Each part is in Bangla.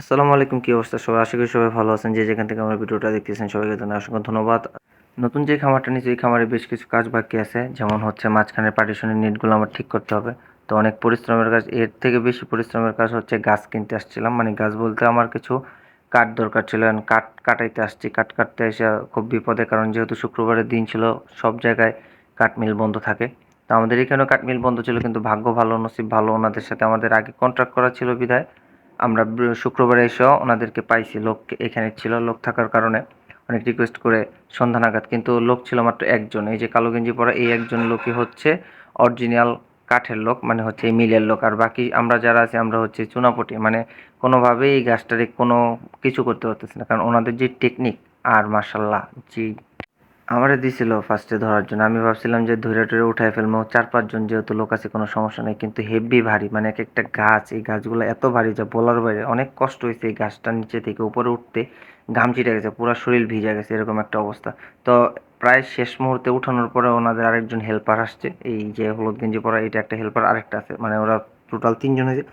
আসসালামু আলাইকুম, কি অবস্থা? সবাই আশা করি সবাই ভালো আছেন। যে যেখান থেকে আমার ভিডিওটা দেখতেছেন, সবাইকে জানাই অসংখ্য ধন্যবাদ। নতুন যে খামারটা নিয়েছি, এই খামারে বেশ কিছু কাজ বাকি আছে। যেমন হচ্ছে মাঝখানের পার্টিশনের নেটগুলো আমার ঠিক করতে হবে। তো অনেক পরিশ্রমের কাজ, এর থেকে বেশি পরিশ্রমের কাজ হচ্ছে গাছ কিনতে আসছিলাম। মানে গাছ বলতে আমার কিছু কাঠ দরকার ছিল। কাঠ কাটাইতে আসছি। কাঠ কাটতে এসে খুব বিপদে, কারণ যেহেতু শুক্রবারের দিন ছিল, সব জায়গায় কাঠ মিল বন্ধ থাকে। তো আমাদের এখানেও কাঠ মিল বন্ধ ছিল, কিন্তু ভাগ্য ভালো, নসিব ভালো। ওনাদের সাথে আমাদের আগে কন্ট্রাক্ট করা ছিল বিধায়। আমরা শুক্রবারে এসেও ওনাদেরকে পাইছি। লোক এখানে ছিল, লোক থাকার কারণে অনেক রিকোয়েস্ট করে সন্ধ্যা নাগাদ কিন্তু লোক ছিল মাত্র একজন। এই যে কালো গেঞ্জি পরা এই একজন লোকই হচ্ছে অরিজিনাল কাঠের লোক মানে হচ্ছে এই মিলের লোক। আর বাকি আমরা যারা আছি, আমরা হচ্ছে চুনাপটি। মানে কোনোভাবেই গাছটারে কোনো কিছু করতে পারতেছি না। কারণ ওনাদের যে টেকনিক আর মার্শাল্লাহ জি আমারে দিছিল ফার্স্টে ধরার জন্য। আমি ভাবছিলাম যে ধরে টরে উঠায় ফেলব চার পাঁচজন যেহেতু লোক আছে, কোনো সমস্যা নেই, কিন্তু হেভি ভারী। মানে এক একটা গাছ, এই গাছগুলো এত ভারী যা বলার বাইরে অনেক কষ্ট হয়েছে এই গাছটার নিচে থেকে উপরে উঠতে। ঘাম ছিটে গেছে, পুরো শরীর ভিজে গেছে, এরকম একটা অবস্থা। তো প্রায় শেষ মুহূর্তে উঠানোর পরে ওনাদের আরেকজন হেল্পার আসছে। এই যে হলুদ গেঞ্জি পরা, এটা একটা হেল্পার আরেকটা আছে। মানে ওরা টোটাল তিনজন হয়েছে।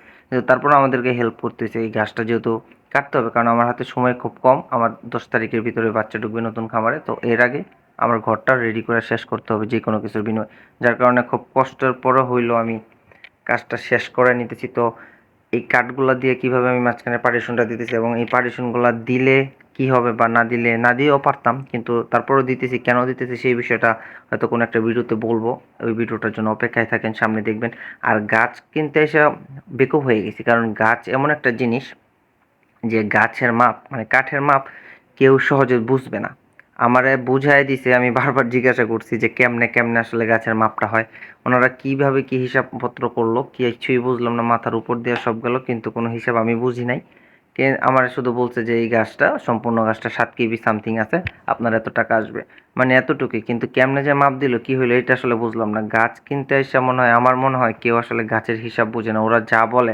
তারপরে আমাদেরকে হেল্প করতেছে এই গাছটা যেহেতু কাটতে হবে, কারণ আমার হাতে সময় খুব কম। আমার দশ তারিখের ভিতরে বাচ্চা ঢুকবে নতুন খামারে। তো এর আগে আমার ঘরটা রেডি করে শেষ করতে হবে, যে কোনো কিছুর বিনিময়ে। যার কারণে খুব কষ্টের পরে হইল আমি কাজটা শেষ করে নিতেছি। তো এই কাঠগুলা দিয়ে কীভাবে আমি মাঝখানে পার্টিশনটা দিতেছি এবং এই পার্টিশনগুলা দিলে কি হবে বা না দিলে, না দিয়েও পারতাম, কিন্তু তারপরেও দিতেছি, কেন দিতেছি সেই বিষয়টা হয়তো কোনো একটা ভিডিওতে বলব। ওই ভিডিওটার জন্য অপেক্ষায় থাকেন, সামনে দেখবেন। আর গাছ কিনতে এসে বেকুব হয়ে গেছি, কারণ গাছ এমন একটা জিনিস যে গাছের মাপ মানে কাঠের মাপ কেউ সহজে বুঝবে না। আমারে বুঝাই দিছে, আমি বারবার জিজ্ঞাসা করছি যে কেমনে কেমনে আসলে গাছের মাপটা হয়। ওনারা কীভাবে কি হিসাবপত্র করল, কিছুই বুঝলাম না, মাথার উপর দিয়ে সব গেল, কিন্তু কোনো হিসাব আমি বুঝি নাই। কে, আমার শুধু বলছে যে এই গাছটা, সম্পূর্ণ গাছটা সাত কেবি সামথিং আছে, আপনার এত টাকা আসবে। মানে এতটুকুই, কিন্তু কেমনে যে মাপ দিল, কি হলো এটা আসলে বুঝলাম না। গাছ কিনতে এসে মনে হয়, আমার মনে হয় কেউ আসলে গাছের হিসাব বুঝে না, ওরা যা বলে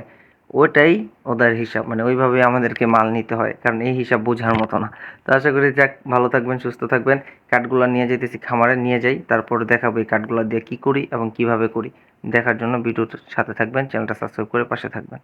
ওটাই ওদের হিসাব মানে ওইভাবে আমাদেরকে মাল নিতে হয়, কারণ এই হিসাব বোঝার মতো না। তো আশা করি যাক, ভালো থাকবেন, সুস্থ থাকবেন। কাঠগুলো নিয়ে যেতেছি খামারে নিয়ে যাই, তারপর দেখাবো এই কাঠগুলো দিয়ে কী করি এবং কীভাবে করি। দেখার জন্য ভিডিওর সাথে থাকবেন, চ্যানেলটা সাবস্ক্রাইব করে পাশে থাকবেন।